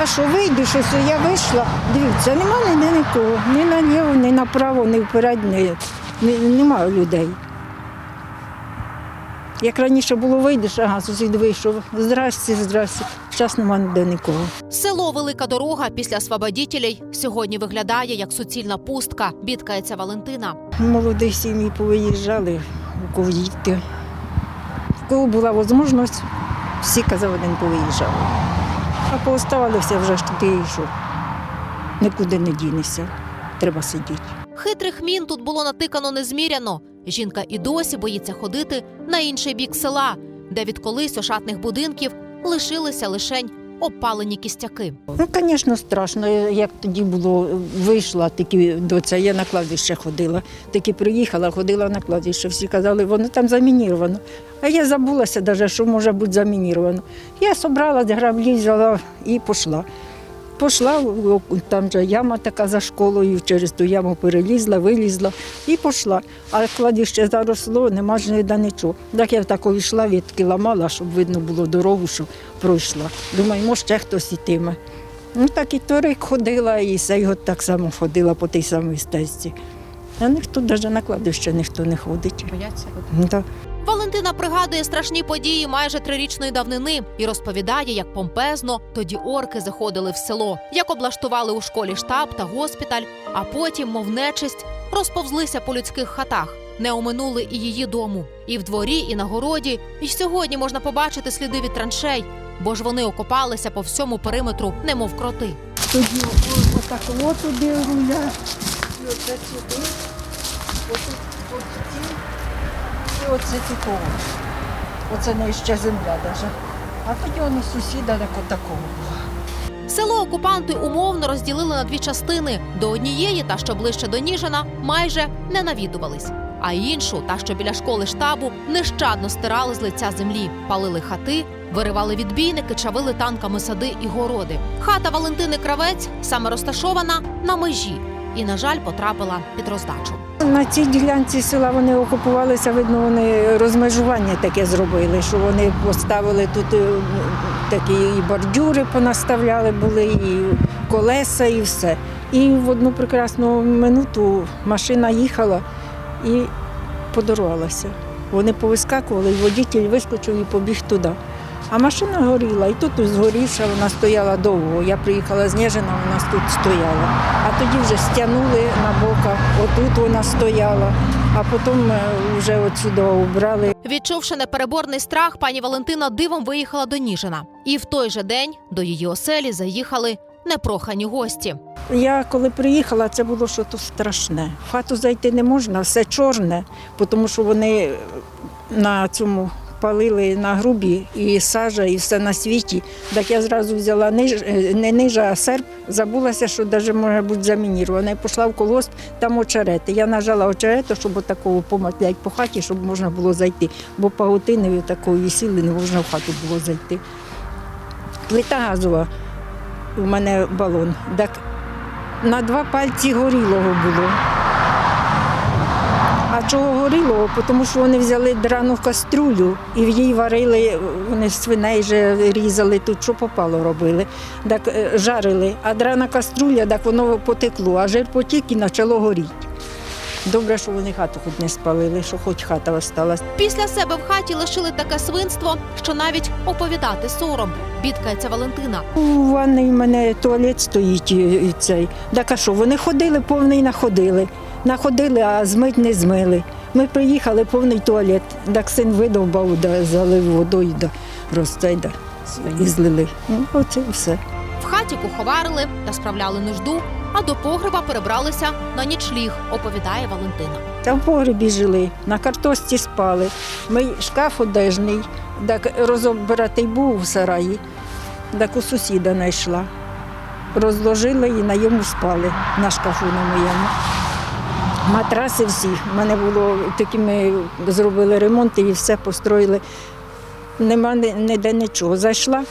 А що вийдеш, ось я вийшла, дивіться, нема ніде нікого, ні на наліво, ні направо, ні вперед, ні, ні, немає людей. Як раніше було, вийдеш, ага, сусід вийшов, здрасте, здрасте. Зараз нема ніде нікого. Село Велика Дорога після освободітелей сьогодні виглядає як суцільна пустка, бідкається Валентина. Молоді сім'ї повиїжджали, у кого діти. В кого була можливість, всі казав, один повиїжджали. А пооставалися вже ж туди і що нікуди не дінешся, треба сидіти. Хитрих мін тут було натикано незміряно. Жінка і досі боїться ходити на інший бік села, де від колись ошатних будинків лишилися лишень опалені кістяки. Ну, звісно, страшно. Як тоді було, вийшла такі до це, я на кладбище ходила. Таки приїхала, ходила на кладбище. Всі казали, воно там замініровано. А я забулася навіть, що може бути замініровано. Я зібрала граблі, взяла і пішла. Пішла, там же яма така за школою, через ту яму перелізла, вилізла і пішла. А кладіще заросло, нема ж ніде нічого. Так я так йшла, відки ламала, щоб видно було дорогу, що пройшла. Думаю, може, ще хтось ітиме. Ну так і торик ходила, і сей так само ходила по тій самій стежці. А ніхто навіть на кладовище ніхто не ходить. Бояться. Да. Валентина пригадує страшні події майже трирічної давнини і розповідає, як помпезно тоді орки заходили в село, як облаштували у школі штаб та госпіталь, а потім, мов нечисть, розповзлися по людських хатах. Не оминули і її дому, і в дворі, і на городі. І сьогодні можна побачити сліди від траншей, бо ж вони окопалися по всьому периметру, немов кроти. Тоді отак от туди руля, і оце сюди, отут, от ці, і оце от. Оце не ще земля навіть. А тоді воно сусіда так отакого була. Село окупанти умовно розділили на дві частини. До однієї, та що ближче до Ніжина, майже не навідувались. А іншу, та що біля школи штабу, нещадно стирали з лиця землі, палили хати, виривали відбійники, чавили танками сади і городи. Хата Валентини Кравець саме розташована на межі і, на жаль, потрапила під роздачу. На цій ділянці села вони окупувалися, видно, вони розмежування таке зробили, що вони поставили тут е, такі і бордюри понаставляли були, і колеса, і все. І в одну прекрасну минуту машина їхала і подорвалася. Вони повискакували, і водитель вискочив і побіг туди. А машина горіла, і тут згорівша, вона стояла довго. Я приїхала з Нежина, вона тут стояла. А тоді вже стягнули на бока, отут вона стояла, а потім е, вже отсюди убрали. Відчувши непереборний страх, пані Валентина дивом виїхала до Ніжина. І в той же день до її оселі заїхали непрохані гості. Я коли приїхала, це було щось страшне. В хату зайти не можна, все чорне, тому що вони на цьому палили на грубі і сажа, і все на світі. Так я зразу взяла ниж, е, не нижа, а серп, забулася, що навіть може бути замінірована. І пішла в колосп, там очерети. Я нажала очерету, щоб отакого поматлять по хаті, щоб можна було зайти. Бо пагутини такої висіли, не можна в хату було зайти. Плита газова, у мене балон. Так на два пальці горілого було. Чого горілого? Тому що вони взяли драну кастрюлю і в їй варили, вони свиней же різали, тут що попало робили. Так е, жарили, а драна каструля, так воно потекло, а жир потік і почало горіти. Добре, що вони хату хоч не спалили, що хоч хата осталась. Після себе в хаті лишили таке свинство, що навіть оповідати сором. Бідкається Валентина. У ванні в мене туалет стоїть і, і цей. Так а що, вони ходили, повний находили. Находили, а змить не змили. Ми приїхали, повний туалет. Так син видовбав, да, залив водою, да, розцей, да, і злили. Ну, оце і все. В хаті куховарили та справляли нужду, а до погреба перебралися на нічліг, оповідає Валентина. Та в погребі жили, на картошці спали. Ми шкаф одежний, так розобратий був у сараї, так у сусіда знайшла. Розложили і на йому спали, на шкафу на моєму. Матраси всі. У мене було такі, ми зробили ремонт і все построїли. Нема ніде нічого. Зайшла,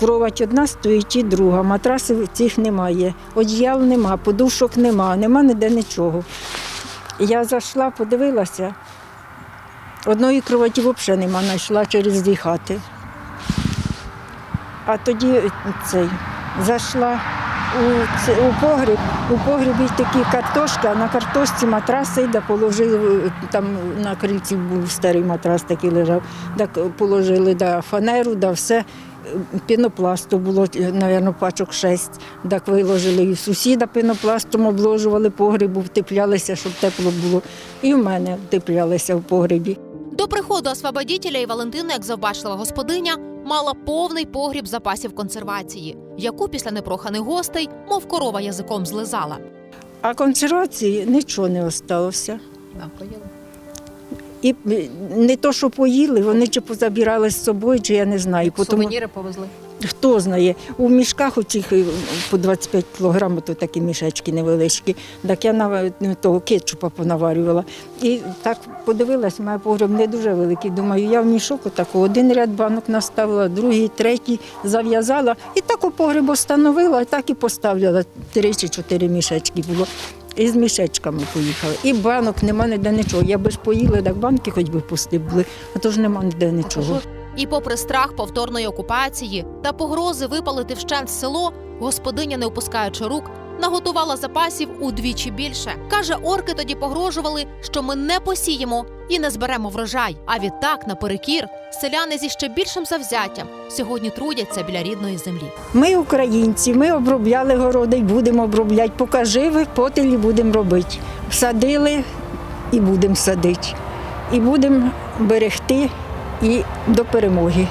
кровать одна стоїть і друга. Матрасів цих немає. Одіял нема, подушок нема, нема ніде нічого. Я зайшла, подивилася. Одної кроваті взагалі нема, знайшла через дві хати. А тоді цей зайшла у, це- у погріб. У погрібі такі картошки, а на картошці матраси, де положили, там на крильці був старий матрас такий лежав, так положили да, фанеру, да, все. Пінопласту було, мабуть, пачок шесть. Так виложили і в сусіда пінопластом обложували погріб, втеплялися, щоб тепло було. І в мене втеплялися в погребі. До приходу освободітеля і Валентина, як завбачлива господиня, мала повний погріб запасів консервації, яку після непроханих гостей, мов корова язиком злизала. А консервації нічого не залишилося. І е, не то, що поїли, вони чи позабирали з собою, чи я не знаю. Тому, повезли. хто знає, у мішках оцих е, по 25 кілограмів, то такі мішечки невеличкі. Так я того кетчупа понаварювала. І так подивилась, моя погреб не дуже великий. Думаю, я в мішок отаку один ряд банок наставила, другий, третій зав'язала. І так у погреб встановила, і так і поставила. Три чи чотири мішечки було. І з мішечками поїхали. І банок нема ніде нічого. Я би ж поїла, так банки хоч би пусти були, а то ж нема ніде нічого. І попри страх повторної окупації та погрози випалити вщент село, господиня, не опускаючи рук, наготувала запасів удвічі більше. Каже, орки тоді погрожували, що ми не посіємо і не зберемо врожай. А відтак, наперекір, селяни зі ще більшим завзяттям сьогодні трудяться біля рідної землі. Ми українці, ми обробляли городи і будемо обробляти. Поки живі, потилі будемо робити. Садили і будемо садити. І будемо берегти і до перемоги.